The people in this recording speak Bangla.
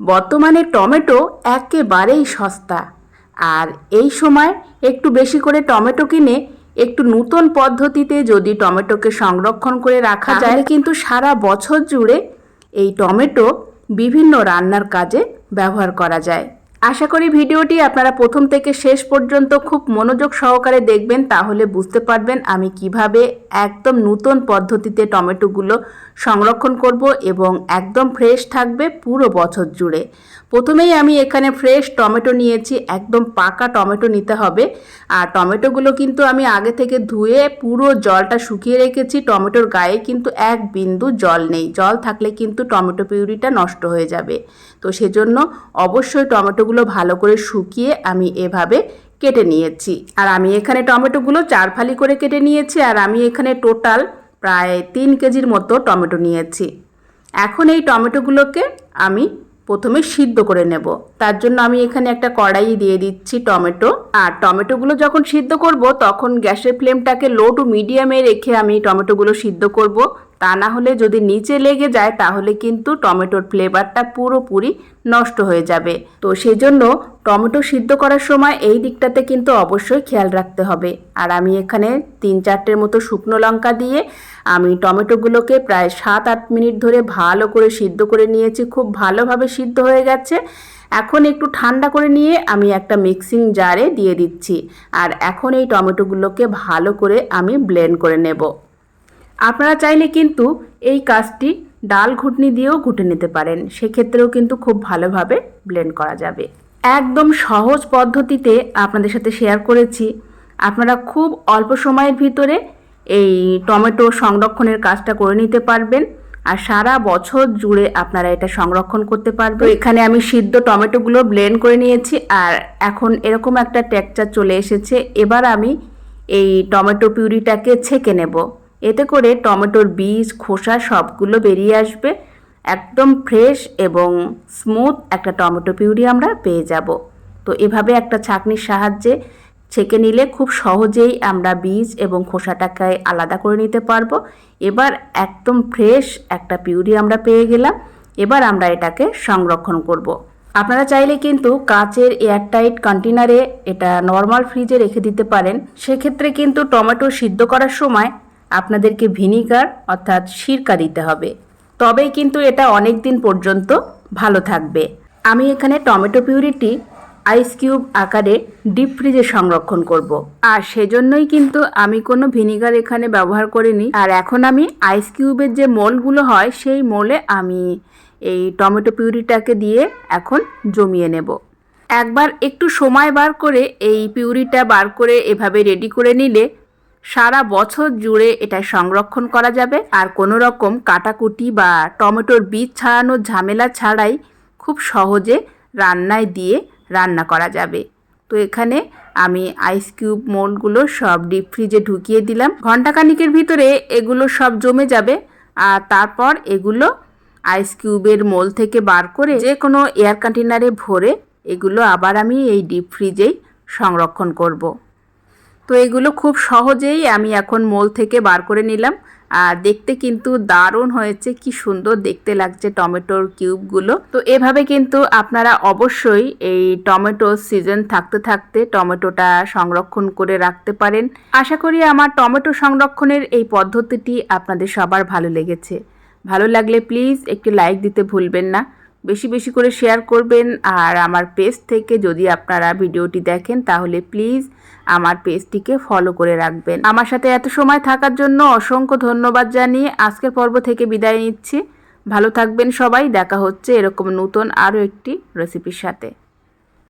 বর্তমানে টমেটো একেবারেই সস্তা। আর এই সময় একটু বেশি করে টমেটো কিনে একটু নূতন পদ্ধতিতে যদি টমেটোকে সংরক্ষণ করে রাখা যায় কিন্তু সারা বছর জুড়ে এই টমেটো বিভিন্ন রান্নার কাজে ব্যবহার করা যায়। আশা করি ভিডিওটি আপনারা প্রথম থেকে শেষ পর্যন্ত খুব মনোযোগ সহকারে দেখবেন, তাহলে বুঝতে পারবেন আমি কীভাবে একদম নতুন পদ্ধতিতে টমেটোগুলো সংরক্ষণ করব এবং একদম ফ্রেশ থাকবে পুরো বছর জুড়ে। প্রথমেই আমি এখানে ফ্রেশ টমেটো নিয়েছি, একদম পাকা টমেটো নিতে হবে। আর টমেটোগুলো কিন্তু আমি আগে থেকে ধুয়ে পুরো জলটা শুকিয়ে রেখেছি, টমেটোর গায়ে কিন্তু এক বিন্দু জল নেই। জল থাকলে কিন্তু টমেটো পিউরিটা নষ্ট হয়ে যাবে। তো সেজন্য অবশ্যই টমেটোগুলো ভালো করে শুকিয়ে আমি এভাবে কেটে নিয়েছি। আর আমি এখানে টমেটোগুলো চার ফালি করে কেটে নিয়েছি, আর আমি এখানে টোটাল প্রায় তিন কেজির মতো টমেটো নিয়েছি। এখন এই টমেটোগুলোকে আমি প্রথমে সিদ্ধ করে নেব। তার জন্য আমি এখানে একটা কড়াই দিয়ে দিচ্ছি টমেটো। আর টমেটোগুলো যখন সিদ্ধ করব, তখন গ্যাসের ফ্লেমটাকে লো টু মিডিয়ামে রেখে আমি টমেটোগুলো সিদ্ধ করব। তা না হলে যদি নিচে লেগে যায়, তাহলে কিন্তু টমেটোর ফ্লেভারটা পুরোপুরি নষ্ট হয়ে যাবে। তো সেই জন্য টমেটো সিদ্ধ করার সময় এই দিকটাতে কিন্তু অবশ্যই খেয়াল রাখতে হবে। আর আমি এখানে তিন চারটের মতো শুকনো লঙ্কা দিয়ে আমি টমেটোগুলোকে প্রায় সাত আট মিনিট ধরে ভালো করে সিদ্ধ করে নিয়েছি, খুব ভালোভাবে সিদ্ধ হয়ে গেছে। এখন একটু ঠান্ডা করে নিয়ে আমি একটা মিক্সিং জারে দিয়ে দিচ্ছি আর এখন এই টমেটোগুলোকে ভালো করে আমি ব্লেন্ড করে নেব। আপনারা চাইলে কিন্তু এই কাজটি ডাল ঘুটনি দিয়েও ঘুটে নিতে পারেন, সেক্ষেত্রেও কিন্তু খুব ভালোভাবে ব্লেন্ড করা যাবে। একদম সহজ পদ্ধতিতে আপনাদের সাথে শেয়ার করেছি। আপনারা খুব অল্প সময়ের ভিতরে এই টমেটো সংরক্ষণের কাজটা করে নিতে পারবেন। আর সারা বছর জুড়ে আপনারা এটা সংরক্ষণ করতে পারবেন। এখানে আমি সিদ্ধ টমেটোগুলো ব্লেন্ড করে নিয়েছি আর এখন এরকম একটা টেক্সচার চলে এসেছে। এবার আমি এই টমেটো পিউরিটাকে ছেঁকে নেব। এতে করে টমেটোর বীজ, খোসা সবগুলো বেরিয়ে আসবে। একদম ফ্রেশ এবং স্মুথ একটা টমেটো পিউরি আমরা পেয়ে যাব। তো এভাবে একটা ছাঁকনির সাহায্যে ছেঁকে নিলে খুব সহজেই আমরা বীজ এবং খোসাটাকে আলাদা করে নিতে পারব। এবার একদম ফ্রেশ একটা পিউরি আমরা পেয়ে গেলাম। এবার আমরা এটাকে সংরক্ষণ করব। আপনারা চাইলে কিন্তু কাচের এয়ারটাইট কন্টেনারে এটা নর্মাল ফ্রিজে রেখে দিতে পারেন। সেক্ষেত্রে কিন্তু টমেটো সিদ্ধ করার সময় আপনাদেরকে ভিনিগার অর্থাৎ সিরকা দিতে হবে। তবেই কিন্তু এটা অনেক দিন পর্যন্ত ভালো থাকবে। আমি এখানে টমেটো পিউরিটি আইস কিউব আকারে ডিপ ফ্রিজে সংরক্ষণ করব। আর সেজন্যই কিন্তু আমি কোনো ভিনিগার এখানে ব্যবহার করিনি। আর এখন আমি আইস কিউবের যে মোলগুলো হয়, সেই মোলে আমি এই টমেটো পিউরিটাকে দিয়ে এখন জমিয়ে নেব। একবার একটু সময় বার করে এই পিউরিটা বার করে এভাবে রেডি করে নিলে সারা বছর জুড়ে এটা সংরক্ষণ করা যাবে। আর কোনো রকম কাটাকুটি বা টমেটোর বীজ ছাড়ানোর ঝামেলা ছাড়াই খুব সহজে রান্নায় দিয়ে রান্না করা যাবে। তো এখানে আমি আইস কিউব মোলগুলো সব ডিপ ফ্রিজে ঢুকিয়ে দিলাম। ঘন্টাখানিকের ভিতরে এগুলো সব জমে যাবে। আর তারপর এগুলো আইস কিউবের মোল থেকে বার করে যে কোনো এয়ার কন্টেনারে ভরে এগুলো আবার আমি এই ডিপ ফ্রিজেই সংরক্ষণ করব। তো এগুলো খুব সহজেই আমি এখন মোল থেকে বার করে নিলাম। আর দেখতে কিন্তু দারুণ হয়েছে, কি সুন্দর দেখতে লাগছে টমেটোর কিউবগুলো। তো এভাবে কিন্তু আপনারা অবশ্যই এই টমেটো সিজন থাকতে থাকতে টমেটোটা সংরক্ষণ করে রাখতে পারেন। আশা করি আমার টমেটো সংরক্ষণের এই পদ্ধতিটি আপনাদের সবার ভালো লেগেছে। ভালো লাগলে প্লিজ একটি লাইক দিতে ভুলবেন না। বেশি বেশি করে শেয়ার করবেন। আর আমার পেজ থেকে যদি আপনারা ভিডিওটি দেখেন, তাহলে প্লিজ আমার পেজটিকে ফলো করে রাখবেন। আমার সাথে এত সময় থাকার জন্য অসংখ্য ধন্যবাদ জানিয়ে আজকের পর্ব থেকে বিদায় নিচ্ছি। ভালো থাকবেন সবাই, দেখা হচ্ছে এরকম নতুন আরও একটি রেসিপির সাথে।